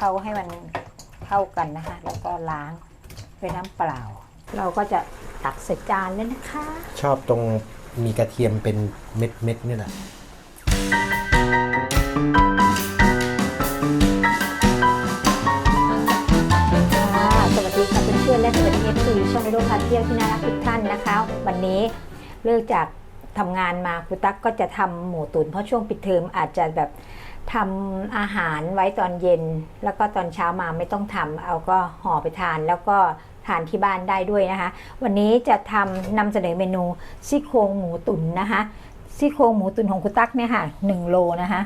เคล้าให้มันเข้ากันนะคะ แล้วก็ล้างด้วยน้ำเปล่า เราก็จะตักใส่จานเลยนะคะ ชอบตรงมีกระเทียมเป็นเม็ดเม็ดๆนี่แหละค่ะสวัสดีค่ะเพื่อนๆและสวัสดีเอฟซีช่องวิดีโอพาเที่ยวที่น่ารักทุกท่านนะคะ วันนี้เลิกจากทำงานมาครูตั๊กก็จะทำหมูตุ๋นเพราะช่วงปิดเทอมอาจจะแบบ ทำอาหารไว้ตอนเย็น แล้วก็ตอนเช้ามาไม่ต้องทำเอาก็ห่อไปทานแล้วก็ทานที่บ้านได้ด้วยนะคะ วันนี้จะทำนำเสนอเมนูซี่โครงหมูตุ๋นนะคะซี่โครงหมูตุ๋นของครูตั๊กเนี่ยค่ะหนึ่งโลนะคะ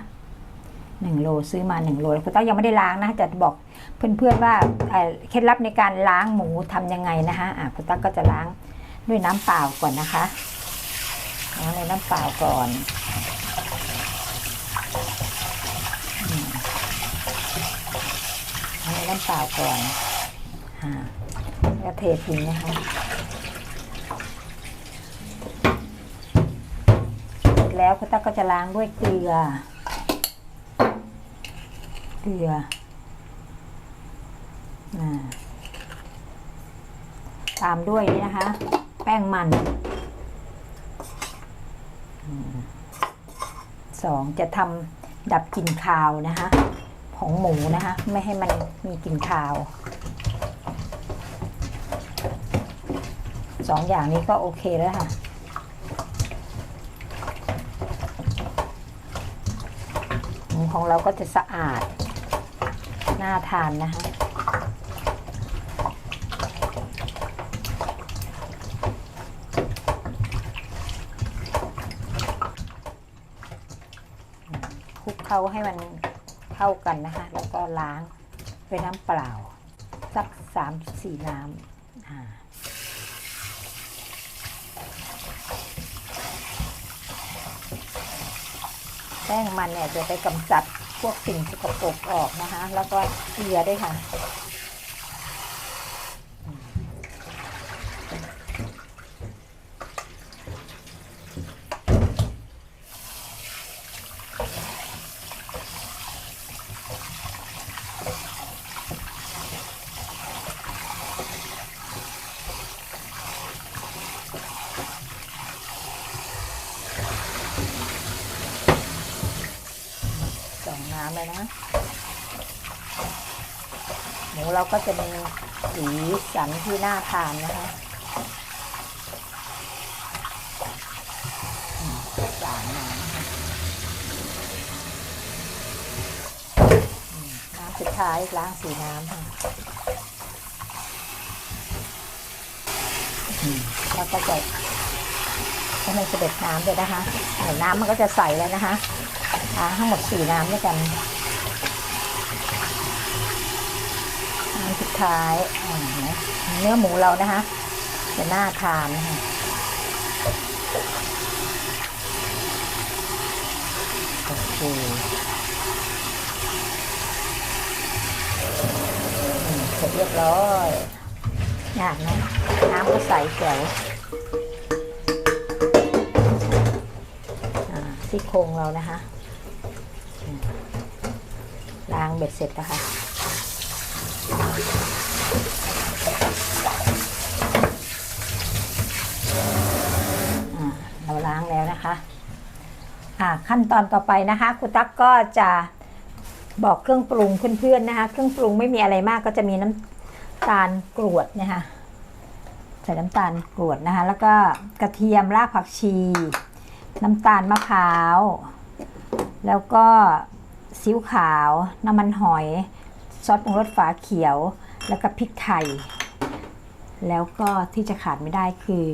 หนึ่งโลซื้อมาหนึ่งโลครูตั๊กยังไม่ได้ล้างนะจะบอกเพื่อนๆว่าเเคล็ดลับในการล้างหมูทำยังไงนะคะะคุณตั๊กก็จะล้างด้วยน้ำเปล่าก่อนนะคะล้างในน้ำเปล่าก่อนอืมล้างใน้ำเปล่าก่อนแล้วเททิ้งนะคะเสร็จแล้วคุณตั๊กก็จะล้างด้วยเกลือ เกลืออ่าตามด้วยนี่นะคะ แป้งมันสองจะทำดับกลิ่นคาวนะคะ ของหมูนะคะ ไม่ให้มันมีกลิ่นคาวสองอย่างนี้ก็โอเคแล้วค่ะ หมูของเราก็จะสะอาด น่าทานนะคะคลุกเข้าให้มัน เข้ากันนะคะแล้วก็ล้างด้วยน้ำเปล่า สักสามสี่น้ำอ่าแป้งมันเนี่ยจะไปกำจัดพวกสิ่งสกปรกออกนะคะ แล้วก็เกลือด้วยค่ะ เลยนะ หมูเราก็จะมีสีสันที่น่าทานนะคะสามน้ำน้ำสุดท้ายล้างสีน้ำค่ะแล้วก็จะให้มันเสด็จน้ำเลยนะคะเดี๋ยวน้ำมันก็จะใสแล้วนะคะ ทั้งหมดสี่น้ำด้วยกันน้ำสุดท้ายเนื้อหมูเรานะคะจะน่าทานนะคะโอเคเสร็จเรียบร้อยยากนะน้ำก็ใสแจ๋วซี่โครงเรานะคะ ล้าง เบ็ดเสร็จนะคะอ่าเราล้างแล้วนะคะขั้นตอนต่อไปนะคะคุณตั๊กก็จะบอกเครื่องปรุงเพื่อนๆนะคะ เครื่องปรุงไม่มีอะไรมากก็จะมีน้ำตาลกรวดนะคะใส่น้ำตาลกรวดนะคะ แล้วก็กระเทียมรากผักชี น้ำตาลมะพร้าว แล้วก็ ซีอิ๊วขาว น้ำมันหอย ซอสปรุงรสฝาเขียว แล้วก็พริกไทย แล้วก็ที่จะขาดไม่ได้คือ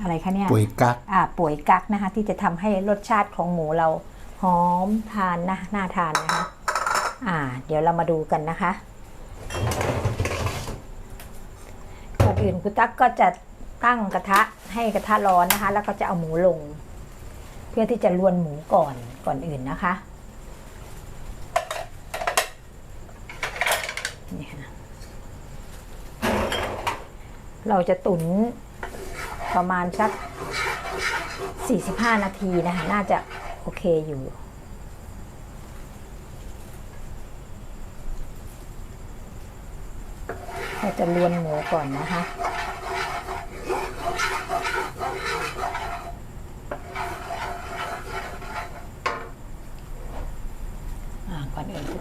อะไรคะเนี่ยปุ๋ยกักอ่าป่วยกักนะคะ ที่จะทำให้รสชาติของหมูเราหอมทานนะน่าทานนะคะ อ่า เดี๋ยวเรามาดูกันนะคะก่อนอื่นคุณตั๊กก็จะตั้งกระทะให้กระทะร้อนนะคะ แล้วก็จะเอาหมูลงเพื่อที่จะลวนหมูก่อนก่อนอื่นนะคะเราจะตุ๋นประมาณสัก 45 นาทีนะคะ น่าจะโอเคอยู่ เราจะลวนหมูก่อนนะคะ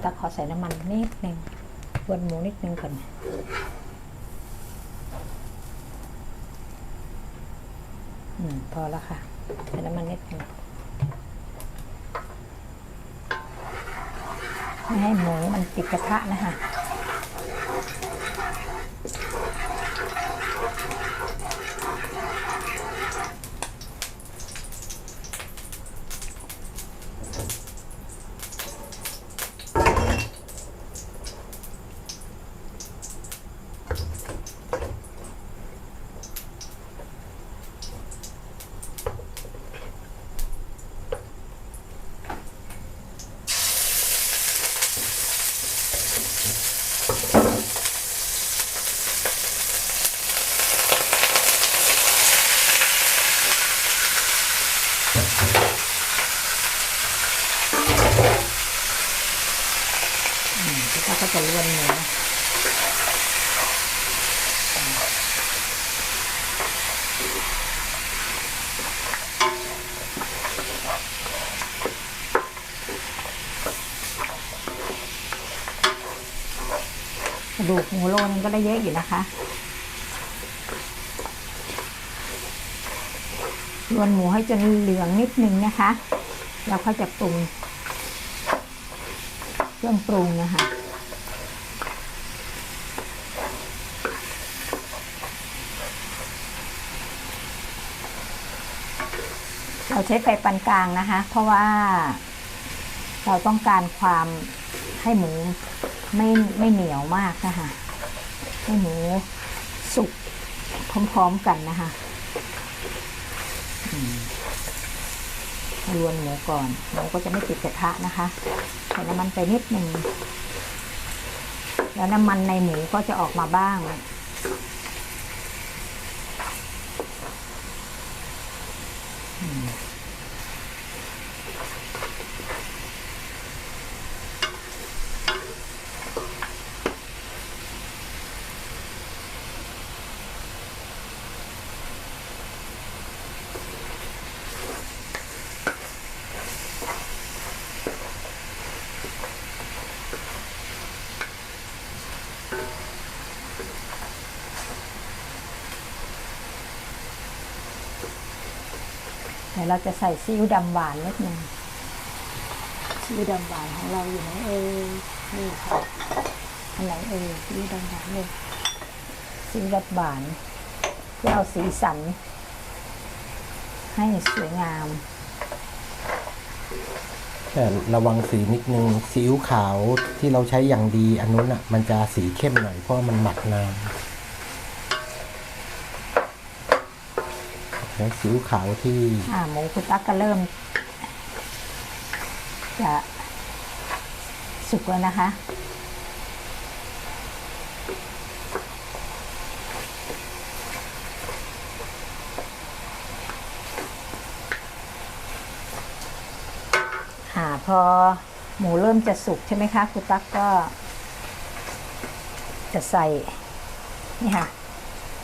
ตาขอใส่น้ำมันนิดนึงลวนหมูนิดนึงก่อนอืมพอแล้วค่ะ ใส่น้ำมันนิดนึงไม่ให้หมูมันติดกระทะนะคะ หมูโลนึงก็ได้เยอะอยู่นะคะรวนหมูให้จนเหลืองนิดนึงนะคะ แล้วค่อยจะปรุงเครื่องปรุงนะคะเราใช้ไฟปานกลางนะคะ เพราะว่าเราต้องการความให้หมูไม่ไม่เหนียวมากนะคะ ให้หมูสุกพร้อมๆกันนะคะรวนหมูก่อนหมูก็จะไม่ติดกระทะนะคะใส่น้ำมันไปนิดหนึ่งแล้วน้ำมันในหมูก็จะออกมาบ้าง ดี๋ยวเราจะใส่ซีอิ๊วดำหวานนิดนึงซีอิ๊วดำหวานของเราอยู่ไหนเอ่ยนี่ค่ะอันไหนเอ่ยซีอิ๊วดำหวานเลยซีอิ๊วดำหวานเพื่อเอาสีสัน ให้สวยงามแต่ระวังสีนิดนึงซีอิ๊วขาวที่เราใช้อย่างดีอันนู้นอะ มันจะสีเข้มหน่อยเพราะมันหมักนาน ใช้ซีอิ๊วขาวที่อ่าหมูคุณตั๊กก็เริ่ม จะสุกแล้วนะคะ อ่าพอหมูเริ่มจะสุกใช่ไหมคะคุณตั๊กก็ จะใส่นี่ค่ะ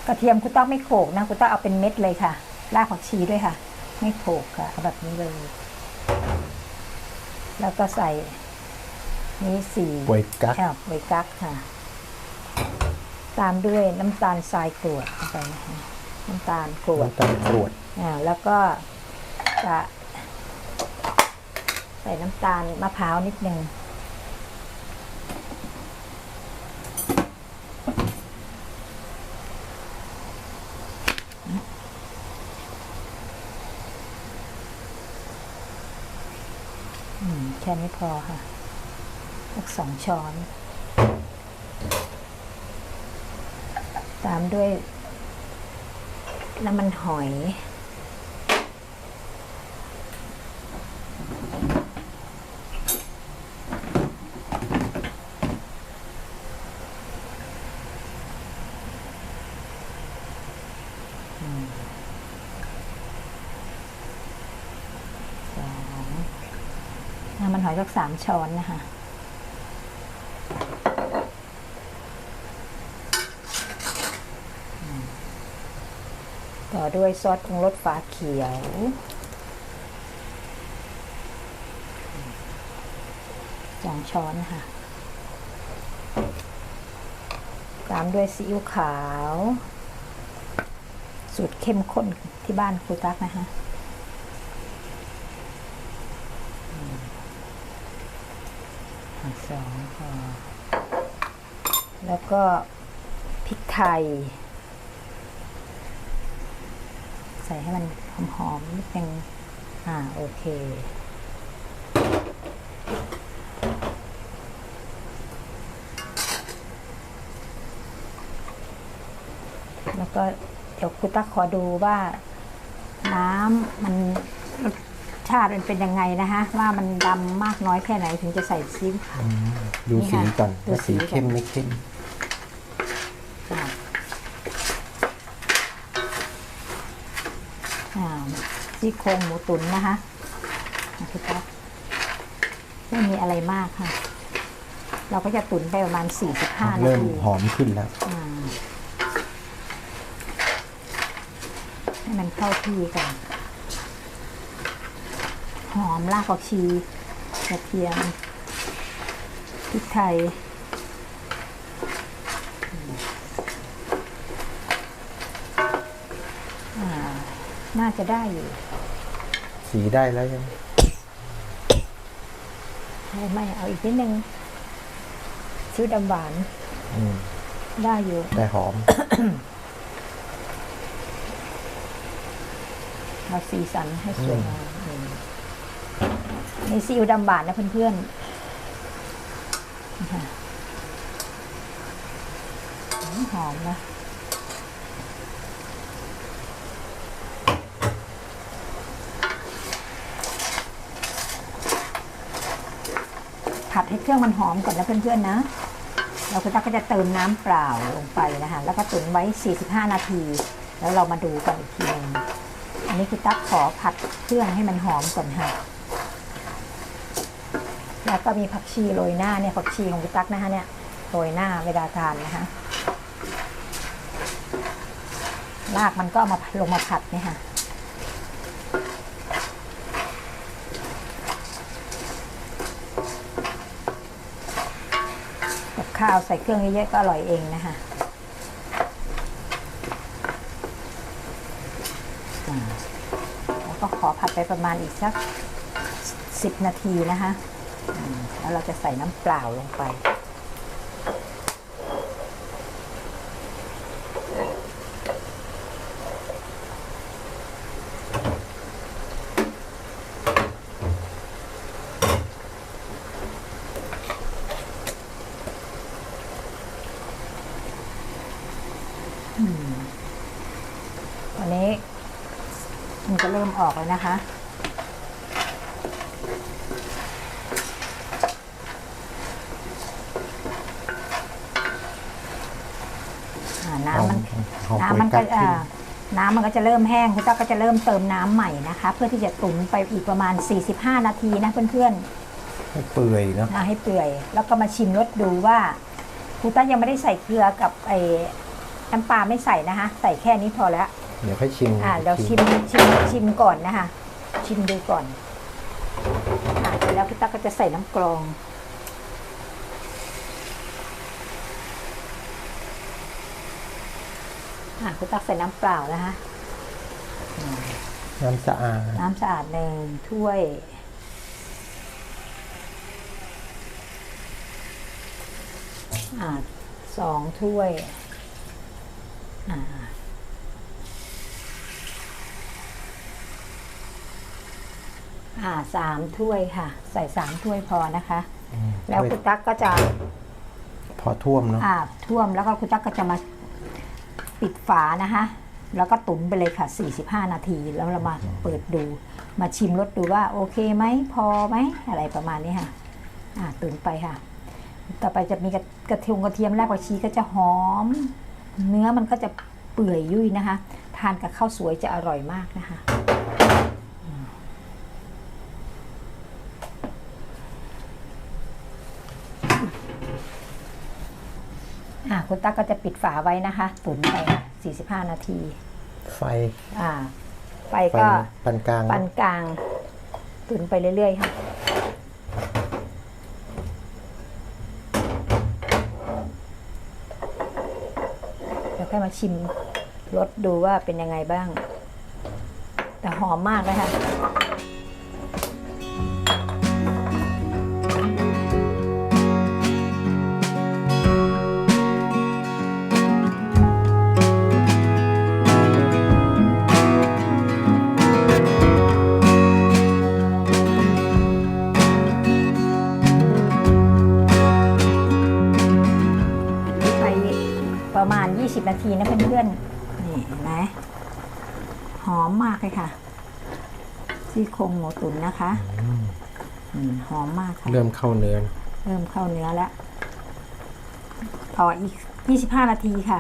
กระเทียมคุณตั๊กไม่โขกนะคุณตั๊กเอาเป็นเม็ดเลยค่ะ รากผักชีด้วยค่ะ ไม่โขลกค่ะเอาแบบนี้เลย แล้วก็ใส่ นี่สี่ป่วยกั๊กแอบไวกักค่ะ ตามด้วยน้ำตาลทรายกรวดเข้าไปนะคะน้ำตาลกรวดน้ำตาลกรวดอ่าแล้วก็จะใส่น้ำตาลมะพร้าวนิดนึง ค่นี้พอค่ะสักสองช้อน ตามด้วยน้ำมันหอย สักสามช้อนนะคะต่อด้วยซอสปรุงรสฟ้าเขียว สองช้อนค่ะ ตามด้วยซีอิ๊วขาว สูตรเข้มข้นที่บ้านครูตักนะคะ แล้วก็พริกไทย ใส่ให้มันหอมๆนิดนึงอ่า โอเค แล้วก็เดี๋ยวคุณตักขอดูว่าน้ำมันร ชาติมันเป็นยังไงนะคะว่ามันดำมากน้อยแค่ไหนถึงจะใส่ซีอิ๊วขาวดูนี่สีค่ะก่อนดูว่าสีสีก่อน เข้มไม่เข้มอ่าอ่าซี่โครงหมูตุ๋นนะคะนะคุณตักไม่มีอะไรมากค่ะ เราก็จะตุ๋นไปประมาณ 45 นาเริ่มทีหอมขึ้นแล้ว อ่าให้มันเข้าที่ก่อน หอมรากผักชีกระเทียมพริกไทยอ่าน่าจะได้อยู่ สีได้แล้วยังไม่ไม่เอาอีกนิดนึงซื้อดำหวานอืมได้อยู่แต่หอม เอาสีสันให้สวยงาม อืมนี่ซีอิ๊วดำบาดนะเพื่อนๆหอมนะผัดให้เครื่องมันหอมก่อนนะเพื่อนๆนะ เราคุณตั๊กก็จะเติมน้ำเปล่าลงไปนะคะ แล้วก็ตุ๋นไว้ 45 นาที แล้วเรามาดูกันอีกทีนึงอันนี้คุณตั๊กขอผัดเครื่องให้มันหอมก่อนค่ะ แล้วก็มีผักชีโรยหน้าเนี่ยผักชีของคุณตั๊กนะคะเนี่ยโรยหน้าเวลาทานนะคะรากมันก็เอามาลงมาผัดเนี่ยค่ะกับข้าวใส่เครื่องเยอะๆก็อร่อยเองนะคะแล้วก็ขอผัดไปประมาณอีกสักสิบนาทีนะคะ แล้วเราจะใส่น้ำเปล่าลงไปตอนนี้มันจะเริ่มออกแล้วนะคะ อ่าน้ำมัน หอมน้ำมันโป๊ก็ยกั๊อ่าน้ำมันก็จะเริ่มแห้งคุณตั๊กก็จะเริ่มเติมน้ำใหม่นะคะ เพื่อที่จะตุ๋นไปอีกประมาณ 45 นาทีนะเพื่อนให้เปื่อยเนาะๆนะให้เปื่อย แล้วก็มาชิมรสดูว่าคุณตั๊กยังไม่ได้ใส่เกลือกับไอ้น้ำปลาไม่ใส่นะคะ ใส่แค่นี้พอแล้ว เดี๋ยวค่อยชิมอ่าเราชิมชิมชิมก่อนนะคะ ชิมดูก่อนอ่าเสร็จแล้วพี่ตั๊กก็จะใส่น้ำกรอง อ่าคุณตั๊กใส่น้ำเปล่านะคะน้ำสะอาด น้ำสะอาดหนึ่งถ้วย อ่าสองถ้วย อ่าอ่าสามถ้วยค่ะ ใส่สามถ้วยพอนะคะ แล้วคุณตั๊กก็จะ พอท่วมเนาะอ่าท่วมแล้วก็คุณตั๊กก็จะมา ปิดฝานะคะแล้วก็ตุ๋นไปเลยค่ะ 45 นาที แล้วเรามาเปิดดู มาชิมรสดูว่าโอเคไหม พอไหม อะไรประมาณนี้ค่ะ อ่าตุ๋นไปค่ะ ต่อไปจะมีกระกระเทียมกระเทียมรากผักชีก็จะหอม เนื้อมันก็จะเปื่อยยุ่ยนะคะ ทานกับข้าวสวยจะอร่อยมากนะคะ คุณตั๊กก็จะปิดฝาไว้นะคะ ตุ๋นไปค่ะ45 นาที ไฟอ่าไฟปาก็นปานกลางปานกลาง ตุนไปเรื่อยๆค่ะแล้วค่อยมาชิมรสดูว่าเป็นยังไงบ้าง แต่หอมมากเลยค่ะ อนๆ นี่เห็นไหมหอมมากเลยค่ะ ซี่โครงหมูตุ๋นนะคะอืมหอมมากค่ะ เริ่มเข้าเนื้อเริ่มเข้าเนื้อแล้วต่ออีก 25 นาทีค่ะ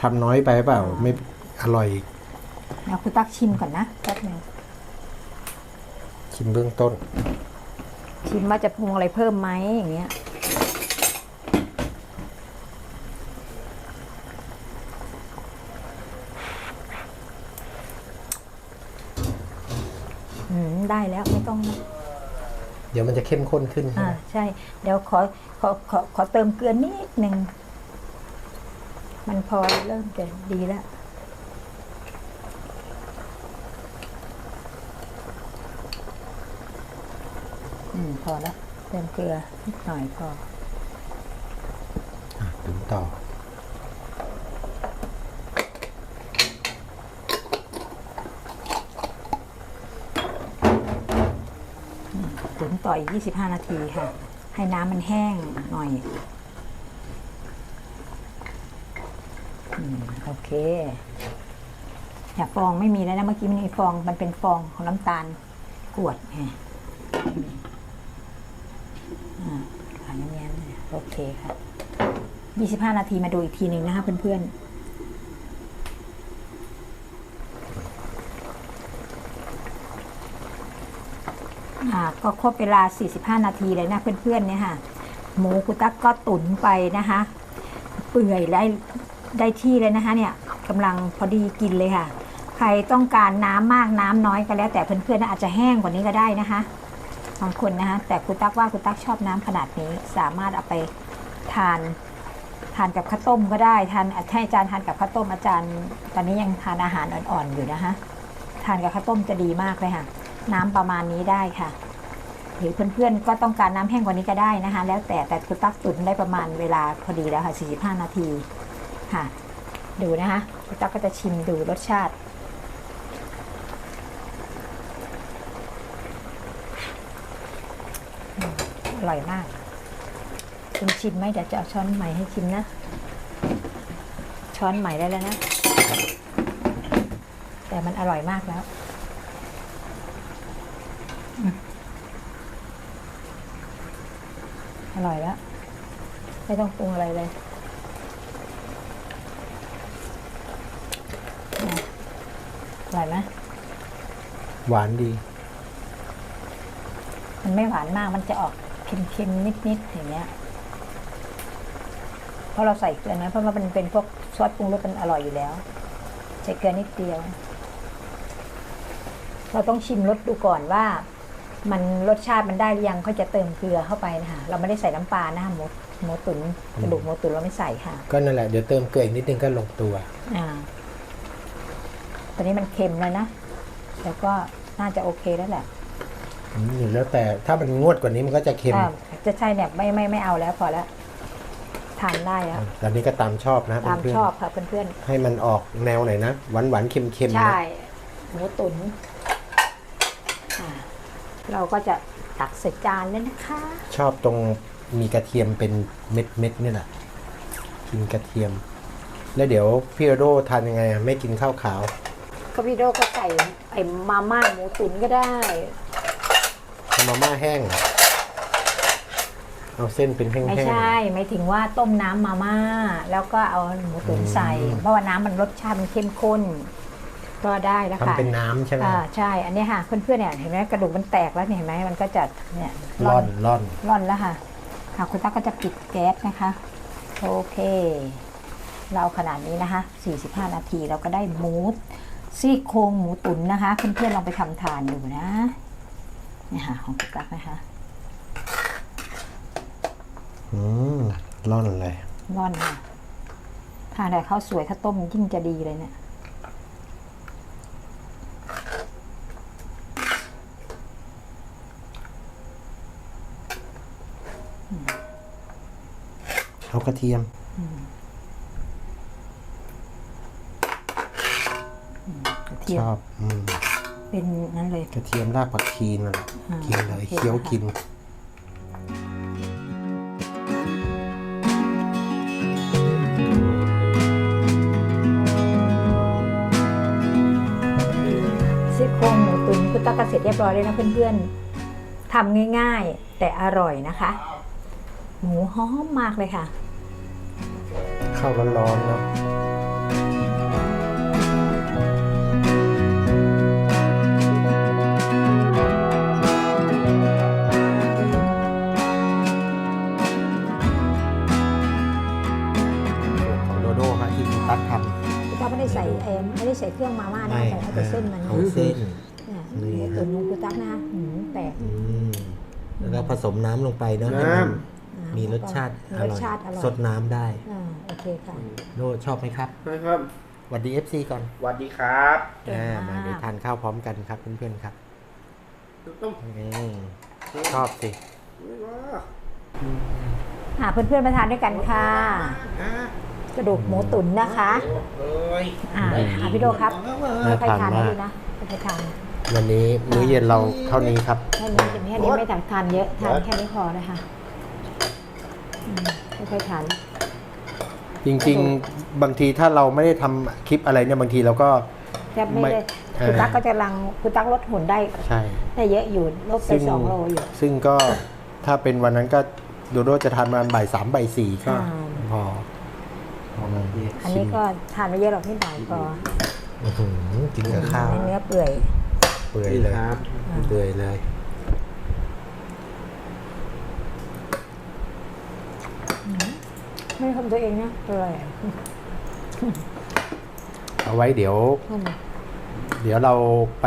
ทำน้อยไปเปล่าไม่อร่อยเดี๋ยวคุณตักชิมก่อนนะแป๊บหนึงชิมเบื้องต้น ชิมว่าจะปรุงอะไรเพิ่มไหมอย่างเงี้ย ได้แล้วไม่ต้องเดี๋ยวมันจะเข้มข้นขึ้นใช่อ่าไหมใช่ เดี๋ยวขอขอขอขอเติมเกลือนิดหนึ่ง มันพอเริ่มจะดีแล้ว อืม พอแล้วเติมเกลือนิดหน่อยพอ อะถึงต่อ ต่ออีก 25 นาทีค่ะ ให้น้ำมันแห้งหน่อยอโอเคอย่าฟองไม่มีแล้วนะเมื่อกี้มันมีฟองมันเป็นฟองของน้ำตาลกวดไงอืมอ่าขาเนี้ยโอเคค่ะ 25 นาทีมาดูอีกทีหนึ่งนะคะเพื่อนๆ ก็ครบเวลา 45 นาทีเลยนะเพื่อนๆเนี่ยค่ะหมูกุตักก็ตุ๋นไปนะคะ เปื่อยได้ได้ที่เลยนะคะเนี่ยกำลังพอดีกินเลยค่ะ ใครต้องการน้ำมากน้ำน้อยก็แล้ว แต่เพื่อนๆนะอาจจะแห้งกว่านี้ก็ได้นะคะบางคนนะคะแต่กุตักว่ากุตักชอบน้ำขนาดนี้สามารถเอาไปทานทานกับข้าวต้มก็ได้ทานให้อาจารย์ทานกับข้าวต้มอาจารย์ ตอนนี้ยังทานอาหารอ่อนๆอยู่นะคะทานกับข้าวต้มจะดีมากเลยค่ะ น้ำประมาณนี้ได้ค่ะ รือเพื่อนๆก็ต้องการน้ำแห้งกว่านี้ก็ได้นะคะ แล้วแต่แต่คุณตักตุนได้ประมาณเวลาพอดีแล้วค่ะ 45 นาทีค่ะ ดูนะคะคุณตักก็จะชิมดูรสชาติอืมอร่อยมากคุณชิมไหมเดี๋ยวจะเอาช้อนใหม่ให้ชิมนะ ช้อนใหม่ได้แล้วนะ แต่มันอร่อยมากแล้ว อร่อยแล้ว ไม่ต้องปรุงอะไรเลยนะอร่อยไหมหวานดี มันไม่หวานมากมันจะออกเค็มๆนิดๆอย่างเงี้ยเพราะเราใส่เกลือนะเพราะว่ามันเป็นพวกซอสปรุงรสมันอร่อยอยู่แล้ว ใส่เกลือนิดเดียว เราต้องชิมรสดูก่อนว่า มันรสชาติมันได้หรือยังเขาจะเติมเกลือเข้าไปนะคะเราไม่ได้ใส่น้ำปลานะคะหมูหมูตุ๋นกระดูกหมูตุ๋นเราไม่ใส่ค่ะ ก็นั่นแหละเดี๋ยวเติมเกลืออีกนิดนึงก็ลงตัว อ่า ตอนนี้มันเค็มแล้วนะแล้วก็น่าจะโอเคแล้วแหละอืมแล้วแต่ถ้ามันงวดกว่านี้มันก็จะเค็มอ่าจะใช่เนี่ยไม่ไม่ไม่เอาแล้วพอแล้วทานได้แล้วตอนนี้ก็ตามชอบนะตามเพื่อนชอบค่ะเพื่อนๆให้มันออกแนวไหนนะหวานหวานๆเค็มเค็มๆๆนะ ใช่ หมูตุ๋นอ่า เราก็จะตักใส่จานเลยนะคะ ชอบตรงมีกระเทียมเป็นเม็ดเม็ดๆนี่แหละกินกระเทียม แล้วเดี๋ยวพี่โรโดทานยังไงอะไม่กินข้าวขาว ก็พี่โดก็ใส่ไอ้มาม่าหมูตุ๋นก็ได้ ทำมาม่าแห้งเอาเส้นเป็นแห้งไม่ใช่ไม่ถึงว่าต้มน้ำมาม่า แล้วก็เอาหมูตุ๋นใส่ เพราะว่าน้ำมันรสชาติมันเข้มข้น ก็ได้แล้วๆค่ะทำเป็นน้ำใช่ไหมอ่าใช่ อันนี้ค่ะเพื่อนๆเนี่ยเห็นไหมกระดูกมันแตกแล้วเนี่ยเห็นไหมมันก็จะเนี่ยร่อนร่อนร่อนแล้วค่ะ ค่ะคุณตั๊กก็จะปิดแก๊สนะคะ โอเค เราขนาดนี้นะคะ 45 นาทีเราก็ได้หมูซี่โครงหมูตุ๋นนะคะ เพื่อนๆลองไปทำทานดูนะนี่ค่ะของกุ๊กกักนะคะอืมร่อนเลยร่อนค่ะทานแต่ข้าวสวยข้าวต้มยิ่งจะดีเลยเนี่ย เอากระเทียมกระเทียชมอบอืมเป็นนั้นเลย กระเทียมรากผักชีนั่นแหละอ่ากินเลยโอเค เคี้ยวค่ะกิน ซี่โครงหมูตุ๋นคุณตั๊กก็เสร็จเรียบร้อยเลยนะเพื่อนๆทำง่ายๆ แต่อร่อยนะคะ หมูหอมมากเลยค่ะ ข้าวร้อนๆเนาะของโดโด้ครับที่คุณตั๊กทำคุณตั๊กไม่ได้ใส่เอ็มไม่ได้ใส่เครื่องมาม่านะใส่แต่เส้นมันเอาเส้นเนี่ยนี่หมูฮะตุ๋นของคุณตั๊กนะหืมแปลกอืมแล้วก็ผสมน้ำลงไปเนาะให้ มันมีรสชาติมีอรร่สอยชาติอร่อย สดน้ำได้อ่าโอเคค่ะ โดชอบไหมครับนะครับสวัสดี FC ก่อนสวัสดีครับ เก่งอ่ามากมาเดี๋ยวทานข้าวพร้อมกันครับเพื่อนๆครับต้องอืมชอบสิอ่าเพื่อนๆมาทานด้วยกันค่ะกระดูกหมูตุ๋นนะคะเอ้ยอ่าอ่าพี่โดครับน่าค่อยทานๆทานให้มากดูนะค่อยๆทานวันนี้มื้อเย็นเราเท่านี้ครับ แค่นี้แค่นี้ไม่ต้องทานเยอะทานแค่นี้พอนะคะ อืมค่อยๆทานจริง ๆ บางทีถ้าเราไม่ได้ทำคลิปอะไรเนี่ยบางทีเราก็ แทบไม่ได้ไม่คุณเอ่อตั๊กก็จะลังคุณตั๊กลดหุ่นได้ใช่ ได้เยอะอยู่ลดไปซึ่งสองโลอยู่ ซึ่งก็ถ้าเป็นวันนั้นก็โดโดจะทานประมาณบ่ายสามบ่ายสี่ก็อ่า พอพอมาอันนี้ก็ทานไม่เยอะหรอกนิดหน่อยพออื้อหือกินกับข้าวเนื้อเปื่อยเปื่อยเลยครับ เปื่อยเลย ไม่ทำตัวเองนะอร่อยอะเอาไว้เดี๋ยวอืมเดี๋ยวเราไป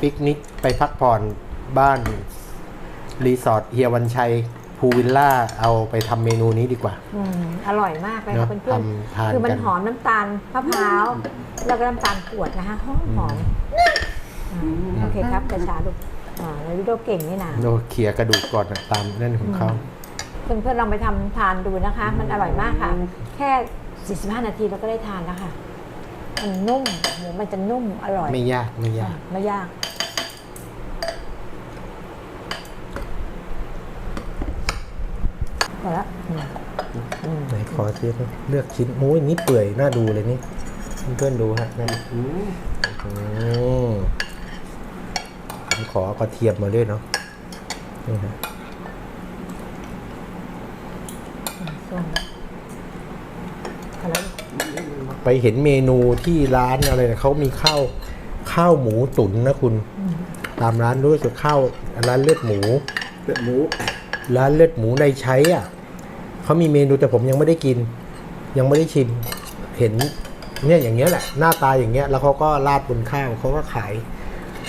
ปิกนิกไปพักผ่อนบ้าน รีสอร์ทเฮียวันชัยพูวิลล่าเอาไปทำเมนูนี้ดีกว่า อืมอร่อยมากเลยเนค่ะอะเพื่อนทำทานๆคือมันกันหอมน้ำตาลมะพร้าวแล้วก็น้ำตาลขวดนะคะหอมหอมอ่าโอเคครับกระชาลูกอ่าแล้ววิโดเก่งนี่นะ โดเขี่ยกระดูกก่อนอะตามนั่นของเขา เพื่อนๆลองไปทำทานดูนะคะ มันอร่อยมากค่ะ แค่ 45 นาทีเราก็ได้ทานแล้วค่ะ มันนุ่มหมูมันจะนุ่มอร่อยไม่ยากไม่ยาก ไม่ยากพอละอืมอืมไหนขอเทียบเลือกชิ้นโอ้ยนี่เปื่อยน่าดูเลยนี่เพื่อนๆดูฮะนั่นอืมอืมผมขอเอากระเทียมมาด้วยเนาะนี่ฮะ ส้มพอแล้วไปเห็นเมนูที่ร้านอะไรนะเขามีข้าวข้าวหมูตุ๋นนะคุณอืมตามร้านรู้สึกข้าวร้านเลือดหมูเป็ดหมู ร้านเลือดหมูในใช้อะเขามีเมนูแต่ผมยังไม่ได้กิน ยังไม่ได้ชิมเห็นเนี่ยอย่างเงี้ยแหละ หน้าตาอย่างเงี้ย แล้วเขาก็ราดบนข้าวเขาก็ขาย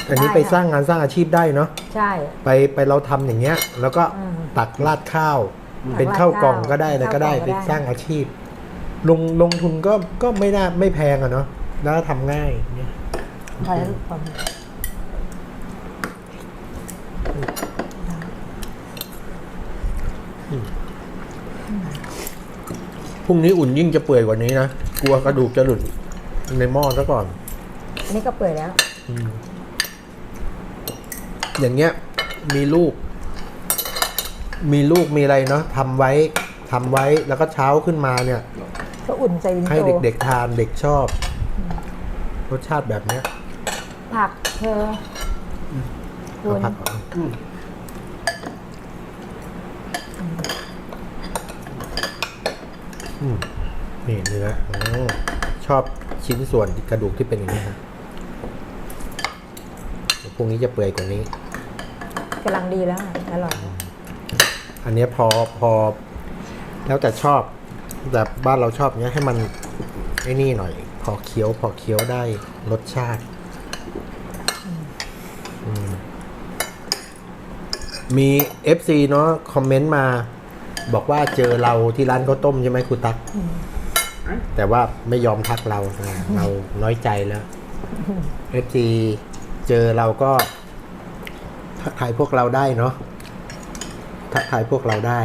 อันนี้ไปสร้างงานสร้างอาชีพได้เนาะใช่ ไปไปเราทำอย่างเงี้ย แล้วก็อืมตักราดข้าวตัก เป็นราดข้าวกล่องข้าวก็ได้อะไรก็ได้ข้าวกล่ไปองก็ได้สร้างอาชีพ ลงลงทุนก็ก็ไม่น่าไม่แพงอะเนาะแล้วทำง่ายเนี่ยพอแล้วลูกพอแล้วพรุ่งนี้อุ่นยิ่งจะเปื่อยกว่านี้นะ กลัวกระดูกจะหลุดในหม้อซะก่อน อันนี้ก็เปื่อยแล้ว อย่างเงี้ย มีลูก มีลูกมีอะไรเนาะทำไว้ทำไว้แล้วก็เช้าขึ้นมาเนี่ย ก็อุ่นใจวินให้โตเด็กๆทานเด็กชอบ รสชาติแบบเนี้ยผักเธอคุเอาณผักก่อนอืมนี่เนื้ออมชอบชิ้นส่วนกระดูกที่เป็นอย่างนี้ฮะเดี๋ยวพรุ่งนี้จะเปื่อยกว่านี้ กำลังดีแล้วอะอร่อยแล้ว อันเนี้ยพอพอ แล้วแต่ชอบแต่บ้านเราชอบเนี้ยให้มันไอ้นี่หน่อย พอเคี้ยวพอเคี้ยวได้รสชาติมี FC เนาะคอมเมนต์มา บอกว่าเจอเราที่ร้านข้าวต้มใช่ไหมครูตัก แต่ว่าไม่ยอมทักเราเราน้อยใจแล้ว FC เจอเราก็ทักทายพวกเราได้เนาะ ทักทายพวกเราได้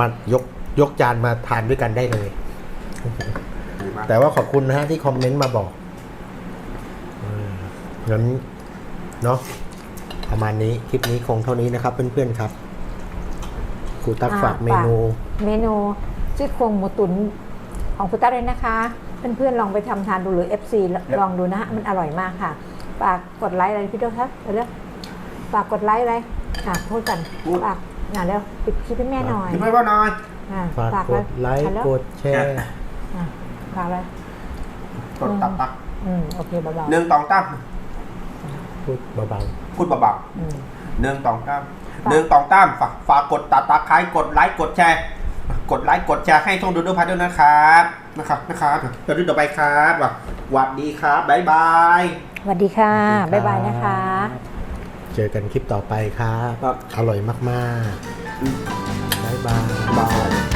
มายกยกจานมาทานด้วยกันได้เลยดีมากแต่ว่าขอบคุณนะฮะที่คอมเมนต์มาบอกอืมงั้นเนาะประมาณนี้ คลิปนี้คงเท่านี้นะครับ เพื่อนๆครับครูตักอ่าฝากเมนู เมนูซี่โครงหมูตุ๋นของคุณตั๊กเลยนะคะ เพื่อนๆลองไปทำทานดูหรือ FC ลองดูนะฮะมันอร่อยมากค่ะฝากกดไลค์อะไรพี่โดครับเร็วๆฝากกดไลค์อะไร อะพูดกันฝากอะเร็วปิดคลิปให้แม่หน่อยกินไม่ว่านอนอะฝากกเยดไลค์อะเร็วกดแชร์ อะฝากเลยกดตับตักอืมโอเคเบาหนึ่งตองตั้มพูดเบาพูดเบาๆอืม ๆหนึ่งตองตั้มหนึ่งตองตั้มฝากฝากกดตัดตาคล้ายกดไลค์กดแชร์ กดไลค์กดแชร์ให้ช่องดูดูพัดด้วยนะครับนะครับนะครับเดี๋ยวดูต่อไปครับว่าหวัดดีครับบ๊ายบาย สวัสดีค่ะ บ๊ายบายนะคะ ๆ เจอกันคลิปต่อไปครับครับ อร่อยมากๆบ๊ายบาย บาย